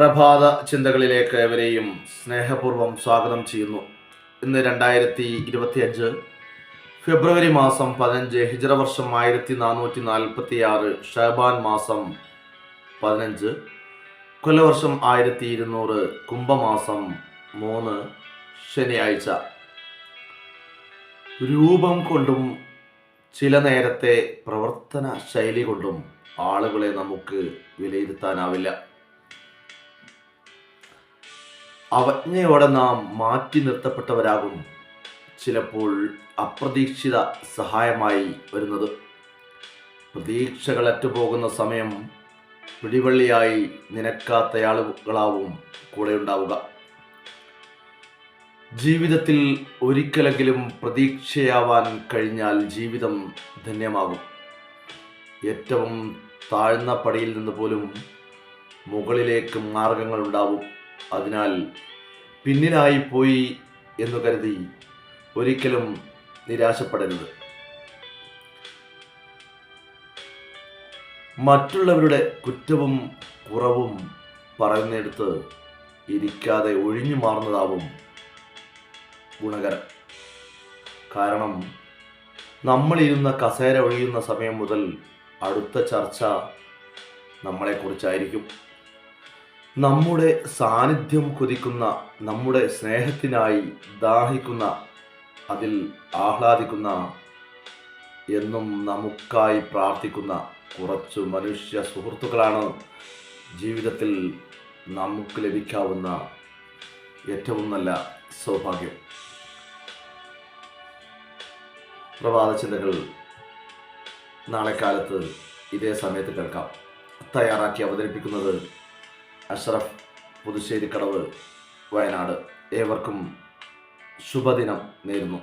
പ്രഭാത ചിന്തകളിലേക്ക് ഏവരെയും സ്നേഹപൂർവം സ്വാഗതം ചെയ്യുന്നു. ഇന്ന് രണ്ടായിരത്തി ഇരുപത്തിയഞ്ച് ഫെബ്രുവരി മാസം പതിനഞ്ച് ഹിജറ വർഷം ആയിരത്തി നാനൂറ്റി നാൽപ്പത്തി ആറ് ഷഹബാൻ മാസം പതിനഞ്ച് കൊല്ലവർഷം ആയിരത്തി ഇരുന്നൂറ് കുംഭമാസം മൂന്ന് ശനിയാഴ്ച. രൂപം കൊണ്ടും ചില നേരത്തെ പ്രവർത്തന ശൈലി കൊണ്ടും ആളുകളെ നമുക്ക് വിലയിരുത്താനാവില്ല. അവജ്ഞയോടെ നാം മാറ്റി നിർത്തപ്പെട്ടവരാകും ചിലപ്പോൾ അപ്രതീക്ഷിത സഹായമായി വരുന്നത്. പ്രതീക്ഷകൾ അറ്റുപോകുന്ന സമയം പിടിവള്ളിയായി നിനക്കാത്തയാളുകളാവും കൂടെ ഉണ്ടാവുക. ജീവിതത്തിൽ ഒരിക്കലെങ്കിലും പ്രതീക്ഷയാവാൻ കഴിഞ്ഞാൽ ജീവിതം ധന്യമാകും. ഏറ്റവും താഴ്ന്ന പടിയിൽ നിന്ന് പോലും മുകളിലേക്ക് മാർഗങ്ങൾ ഉണ്ടാവും. അതിനാൽ പിന്നിലായി പോയി എന്ന് കരുതി ഒരിക്കലും നിരാശപ്പെടരുത്. മറ്റുള്ളവരുടെ കുറ്റവും കുറവും പറയുന്നിടത്ത് ഇരിക്കാതെ ഒഴിഞ്ഞു മാറുന്നതാവും ഗുണകരം. കാരണം നമ്മളിരുന്ന കസേര ഒഴിയുന്ന സമയം മുതൽ അടുത്ത ചർച്ച നമ്മളെക്കുറിച്ചായിരിക്കും. നമ്മുടെ സാന്നിധ്യം കൊതിക്കുന്ന നമ്മുടെ സ്നേഹത്തിനായി ദാഹിക്കുന്ന അതിൽ ആഹ്ലാദിക്കുന്ന എന്നും നമുക്കായി പ്രാർത്ഥിക്കുന്ന കുറച്ച് മനുഷ്യ സുഹൃത്തുക്കളാണ് ജീവിതത്തിൽ നമുക്ക് ലഭിക്കാവുന്ന ഏറ്റവും നല്ല സൗഭാഗ്യം. പ്രഭാത ചിന്തകൾ നാളെ കാലത്ത് ഇതേ സമയത്ത് കേൾക്കാം. തയ്യാറാക്കി അവതരിപ്പിക്കുന്നത് അഷ്റഫ് പുതുശ്ശേരി കടവ് വയനാട് ഏവർക്കും ശുഭദിനം നേരുന്നു.